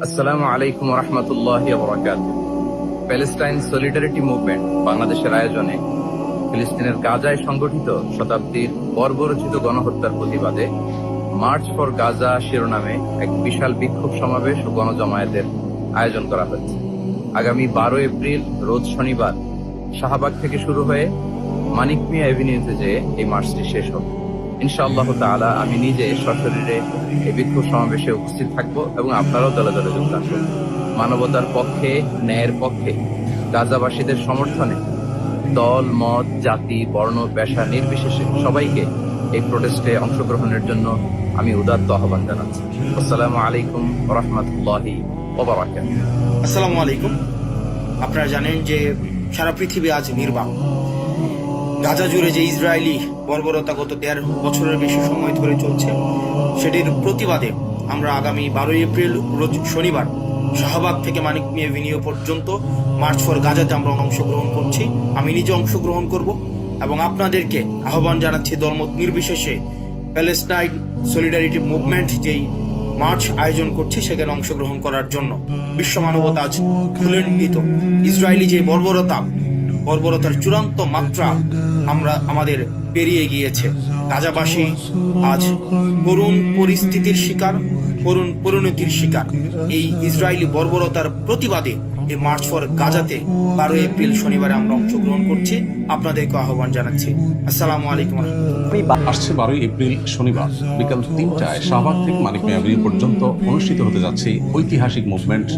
আসসালামু আলাইকুম রহমতুল্লাহ Palestine solidarity movement বাংলাদেশের আয়োজনে ফিলিস্তিনের গাজায় সংগঠিত শতাব্দীর বর্বরচিত গণহত্যার প্রতিবাদে মার্চ ফর গাজা শিরোনামে এক বিশাল বিক্ষোভ সমাবেশ ও গণজমায়েতের আয়োজন করা হয়েছে। আগামী বারো এপ্রিল, রোজ শনিবার শাহবাগ থেকে শুরু হয়ে মানিক মিয়া এভিনিউতে যেয়ে এই মার্চটি শেষ হবে। ইনশাআল্লাহ তাআলা আমি নিজে সশরীরে এই বিক্ষোভ সমাবেশে উপস্থিত থাকব এবং আপনারাও দলে দলে যোগদান করবেন মানবতার পক্ষে, ন্যায়ের পক্ষে, গাজাবাসীদের সমর্থনে দল, মত, জাতি, বর্ণ, পেশা নির্বিশেষে সবাইকে এই প্রোটেস্টে অংশগ্রহণের জন্য আমি উদাত্ত আহ্বান জানাচ্ছি। আসসালামু আলাইকুম রহমতুল্লাহি ওবরাকাত আসসালামু আলাইকুম। আপনারা জানেন যে সারা পৃথিবী আজ নির্বাক। গাজা জুড়ে যে ইসরায়েলি বর্বরতা গত দেড় বছরের বেশি সময় ধরে চলছে, সেটির প্রতিবাদে আমরা আগামী বারোই এপ্রিল, রোজ শনিবার শাহবাগ থেকে মানিক মিয়া এভিনিউ পর্যন্ত মার্চ ফর গাজাতে আমরা অংশগ্রহণ করছি। আমি নিজে অংশগ্রহণ করব এবং আপনাদেরকে আহ্বান জানাচ্ছি দলমত নির্বিশেষে প্যালেস্টাইন সলিডারিটি মুভমেন্ট যেই মার্চ আয়োজন করছে, সেখানে অংশগ্রহণ করার জন্য। বিশ্ব মানবতা আজ খুলে ইসরায়েলি যে বর্বরতা বর্বরতার চূড়ান্ত মাত্রা আমরা আমাদের পেরিয়ে গিয়েছে। গাজাবাসী আজ করুণ পরিস্থিতির শিকার, করুণ পরিণতির শিকার। এই ইসরায়েলি বর্বরতার প্রতিবাদে এই মার্চ ফর গাজাতে বারো এপ্রিল শনিবারে আমরা অংশগ্রহণ করছি। আপনাদেরকে আহ্বান জানাচ্ছি। আসসালামু আলাইকুম আসছে বারোই এপ্রিল শনিবার বিকাল তিনটায় শাহবাগ থেকে মানিক মেয়াবরি পর্যন্ত অনুষ্ঠিত হতে যাচ্ছে ঐতিহাসিক মুভমেন্ট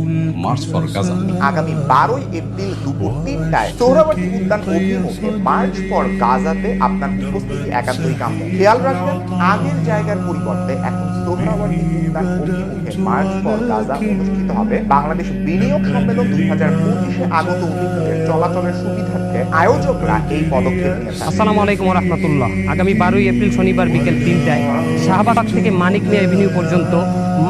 মার্চ ফর গাজা আগামী বারোই এপ্রিল দুপুর তিনটায় সোহরাওয়ার্দী উদ্যান অভিমুখে মার্চ ফর গাজাতে আপনার উপস্থিতি একান্তই কাম্য। খেয়াল রাখবেন আগের জায়গার পরিবর্তে এখন সোহরাওয়ার্দী উদ্যান অভিমুখে মার্চ ফর গাজা অনুষ্ঠিত হবে। বাংলাদেশ বিনিয়োগ সম্মেলন দুই হাজার পঁচিশে আগত অতিথিদের চলাচলের সুবিধার্থে আয়োজকরা এই পদক্ষেপ নিয়েছে আসসালামু আলাইকুম রহমতুল্লাহ আগামী বারোই এপ্রিল শনিবার বিকেল তিনটায় শাহবাগ থেকে মানিক মিয়া এভিনিউ পর্যন্ত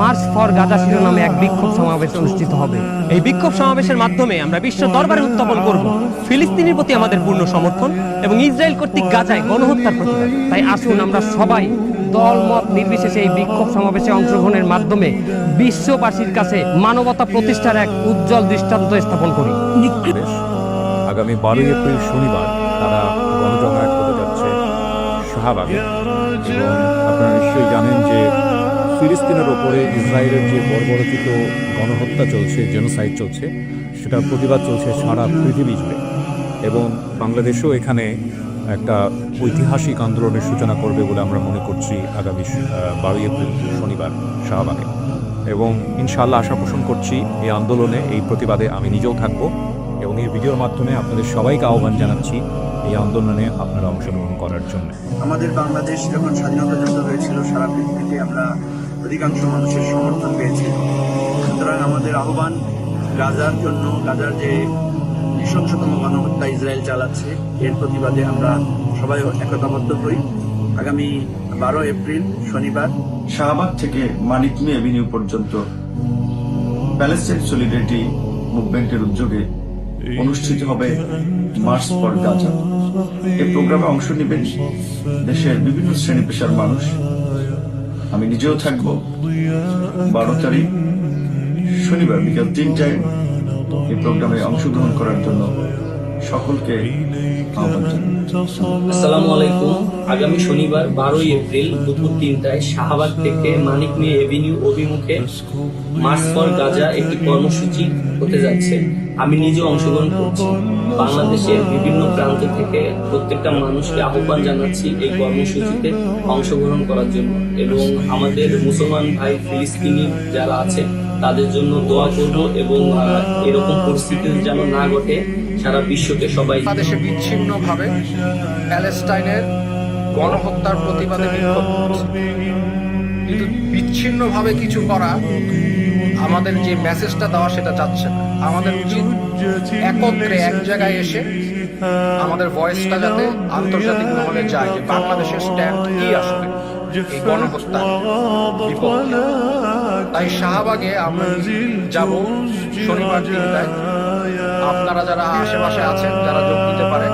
মার্চ ফর গাজা শিরোনামে এক বিক্ষোভ সমাবেশ অনুষ্ঠিত হবে। এই বিক্ষোভ সমাবেশের মাধ্যমে আমরা বিশ্ব দরবারে উত্থাপন করব। ফিলিস্তিনের প্রতি আমাদের পূর্ণ সমর্থন এবং ইসরায়েল কর্তৃক গাজায় গণহত্যার প্রতিবাদ। তাই আসুন আমরা সবাই দল মত নির্বিশেষে এই বিক্ষোভ সমাবেশে অংশগ্রহণের মাধ্যমে বিশ্ববাসীর কাছে মানবতা প্রতিষ্ঠার এক উজ্জ্বল দৃষ্টান্ত স্থাপন করি। আগামী বারোই এপ্রিল শনিবার তারা গণজমায়েত হতে যাচ্ছে। শাহবাগে আপনারা নিশ্চয়ই জানেন যে ফিলিস্তিনের ওপরে ইসরায়েলের যে বর্বরচিত গণহত্যা চলছে জেনোসাইড চলছে, সেটার প্রতিবাদ চলছে সারা পৃথিবী জুড়ে। এবং বাংলাদেশও এখানে একটা ঐতিহাসিক আন্দোলনের সূচনা করবে বলে আমরা মনে করছি আগামী বারোই এপ্রিল, শনিবার শাহবাগে। এবং ইনশাআল্লাহ আশা পোষণ করছি এই আন্দোলনে, এই প্রতিবাদে আমি নিজেও থাকব। এবং এই ভিডিওর মাধ্যমে আপনাদের সবাইকে আহ্বান জানাচ্ছি এই আন্দোলনে আপনারা অংশগ্রহণ করার জন্য। আমাদের বাংলাদেশ যখন স্বাধীনতা যুদ্ধ হয়েছিল সারা পৃথিবীতে আমরা অধিকাংশ মানুষের সমর্থন পেয়েছি। সুতরাং আমাদের আহ্বান গাজার জন্য গাজার যে নৃশংসতম গণহত্যা ইসরায়েল চালাচ্ছে এর প্রতিবাদে আমরা সবাই একতাবদ্ধ হই। আগামী বারো এপ্রিল শনিবার। শাহবাগ থেকে মানিক মি অ্যাভিনিউ পর্যন্ত প্যালেস্টাইন সলিডারিটি মুভমেন্টের উদ্যোগে অনুষ্ঠিত হবে মার্চ ফর গাজা। এই প্রোগ্রামে অংশ নেবেন দেশের বিভিন্ন শ্রেণি পেশার মানুষ। আমি নিজেও থাকব। বারো তারিখ, শনিবার বিকাল তিনটায় এই প্রোগ্রামে অংশগ্রহণ করার জন্য সকলকে আসসালামু আলাইকুম। আগামী শনিবার বারোই এপ্রিল দুপুর তিনটায় শাহবাগ থেকে মানিক মিয়া এভিনিউ অভিমুখে মার্চ ফর গাজা একটি কর্মসূচি হতে যাচ্ছে। আমি নিজে অংশগ্রহণ করছি। বাংলাদেশের বিভিন্ন প্রান্ত থেকে প্রত্যেকটা মানুষকে আহ্বান জানাচ্ছি এই কর্মসূচিতে অংশগ্রহণ করার জন্য। এবং আমাদের মুসলমান ভাই ফিলিস্তিনি যারা আছে তাদের জন্য দোয়া করব এবং এরকম পরিস্থিতি যেন না ঘটে সারা বিশ্বকে সবাই বাংলাদেশে বিচ্ছিন্নভাবে প্যালেস্টাইনের গণহত্যার প্রতিবাদে বিক্ষোভ কিন্তু বিচ্ছিন্নভাবে কিছু করা আমাদের যে মেসেজটা দেওয়া সেটা যাচ্ছে না। আমাদের উচিত একত্রে এক জায়গায় এসে আমাদের ভয়েসটা যাতে আন্তর্জাতিক মহলে যায় যে বাংলাদেশের স্ট্যান্ড কি আসলে? এই গণহত্যার বিপক্ষে। তাই শাহবাগে আমরা যাব শনিবার আপনারা যারা আশেপাশে আছেন, যারা যোগ দিতে পারেন,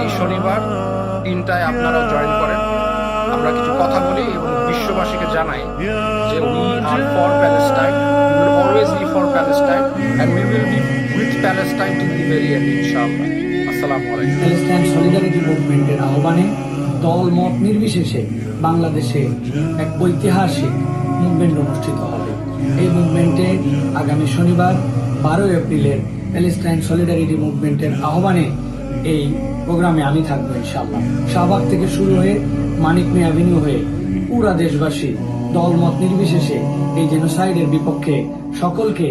এই শনিবার তিনটায় আপনারা জয়েন করেন। আমরা কিছু কথা বলি এবং বিশ্ববাসীকে জানাই যে we are for Palestine always be for Palestine we will be with Palestine to the very end ইনশাআল্লাহ। আসসালামু আলাইকুম। প্যালেস্টাইন সলিডারিটি মুভমেন্টের আহ্বানে দল মত নির্বিশেষে বাংলাদেশে এক ঐতিহাসিক মুভমেন্ট অনুষ্ঠিত হবে। এই মুভমেন্টে আগামী শনিবার বারোই এপ্রিলের প্যালেস্টাইন সলিডারিটি মুভমেন্টের আহ্বানে এই প্রোগ্রামে আমি থাকব ইনশাল্লাহ শাহবাগ থেকে শুরু হয়ে মানিক মে অ্যাভিনিউ হয়ে পুরা দেশবাসী নির্বিশেষে এই জেনোসাইডের বিপক্ষে সকলকে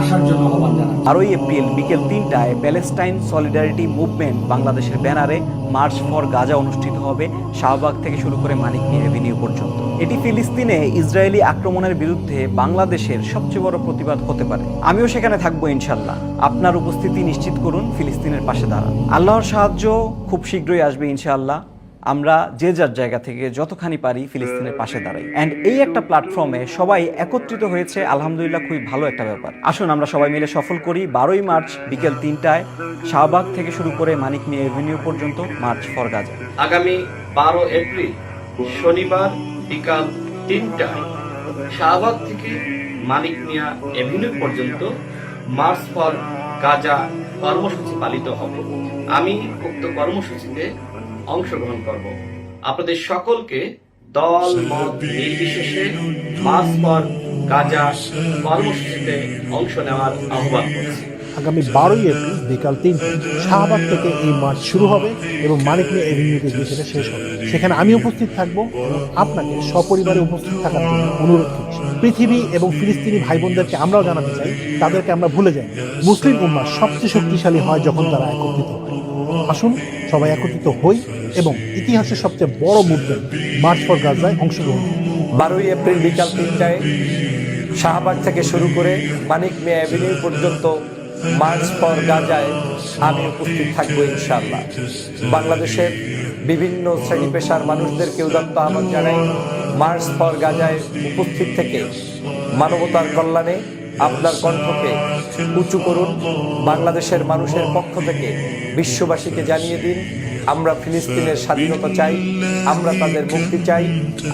আসার জন্য আহ্বান বারোই এপ্রিল বিকেল তিনটায় প্যালেস্টাইন সলিডারিটি মুভমেন্ট বাংলাদেশের ব্যানারে মার্চ ফর গাজা অনুষ্ঠিত হবে, শাহবাগ থেকে শুরু করে মানিক এভিনিউ পর্যন্ত। এটি ফিলিস্তিনে ইসরায়েলি আক্রমণের বিরুদ্ধে বাংলাদেশের সবচেয়ে বড় প্রতিবাদ হতে পারে। আমিও সেখানে থাকব ইনশাল্লাহ আপনার উপস্থিতি নিশ্চিত করুন, ফিলিস্তিনের পাশে দাঁড়ান। আল্লাহর সাহায্য খুব শীঘ্রই আসবে ইনশাআল্লাহ। আমরা যে যার জায়গা থেকে যতখানি পারি ফিলিস্তিনের পাশে দাঁড়াই। অ্যান্ড এই একটা প্ল্যাটফর্মে সবাই একত্রিত হয়েছে, আলহামদুলিল্লাহ খুবই ভালো একটা ব্যাপার। আসুন আমরা সবাই মিলে সফল করি, বারোই মার্চ বিকেল তিনটায় শাহবাগ থেকে শুরু করে মানিক মিয়া এভিনিউ পর্যন্ত মার্চ ফর গাজা। আগামী বারো এপ্রিল, শনিবার বিকাল তিনটায় শাহবাগ থেকে মানিক মিয়া এভিনিউ পর্যন্ত মার্চ ফর গাজা কর্মসূচি পালিত হবে। আমি উক্ত কর্মসূচিতে অংশগ্রহণ করব। আপনাদের সকলকে দল, মত, নির্বিশেষে ফর গাজা কর্মসূচিতে অংশ নেওয়ার আহ্বান করছি। আগামী বারোই এপ্রিল বিকাল তিনটে, শাহবাগ থেকে এই মার্চ শুরু হবে এবং মানিক মিয়া এভিনিউতে গিয়ে সেটা শেষ হবে। সেখানে আমি উপস্থিত থাকব আপনাকে সপরিবারে উপস্থিত থাকার অনুরোধ করছি। পৃথিবী এবং ফিলিস্তিনি ভাই বোনদেরকে আমরাও জানাতে চাই, তাদেরকে আমরা ভুলে যাই। মুসলিম উম্মা সবচেয়ে শক্তিশালী হয় যখন তারা একত্রিত হয়। আসুন, সবাই একত্রিত হই এবং ইতিহাসের সবচেয়ে বড় মুভমেন্ট মার্চ ফর গাজায় অংশগ্রহণ বারোই এপ্রিল বিকাল তিনটায় শাহবাগ থেকে শুরু করে মানিক মিয়া এভিনিউ পর্যন্ত মার্চ ফর গাজায় আমি উপস্থিত থাকব ইনশাআল্লাহ। বাংলাদেশের বিভিন্ন শ্রেণি পেশার মানুষদেরকে উদাত্ত আহ্বান জানাই। মার্চ ফর গাজায় উপস্থিত থেকে মানবতার কল্যাণে আপনার কণ্ঠকে উঁচু করুন। বাংলাদেশের মানুষের পক্ষ থেকে বিশ্ববাসীকে জানিয়ে দিন, আমরা ফিলিস্তিনের স্বাধীনতা চাই, আমরা তাদের মুক্তি চাই,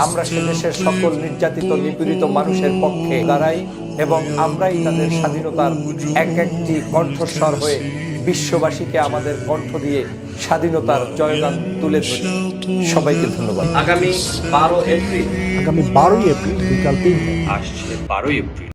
আমরা সে দেশের সকল নির্যাতিত, নিপীড়িত মানুষের পক্ষে দাঁড়াই এবং আমরাই তাদের স্বাধীনতার এক একটি কণ্ঠস্বর হয়ে বিশ্ববাসীকে আমাদের কণ্ঠ দিয়ে স্বাধীনতার জয়গান তুলে ধরি। সবাইকে ধন্যবাদ। আগামী বারো এপ্রিল আগামী বারোই এপ্রিল বিকাল তিনটে আসছে বারোই এপ্রিল।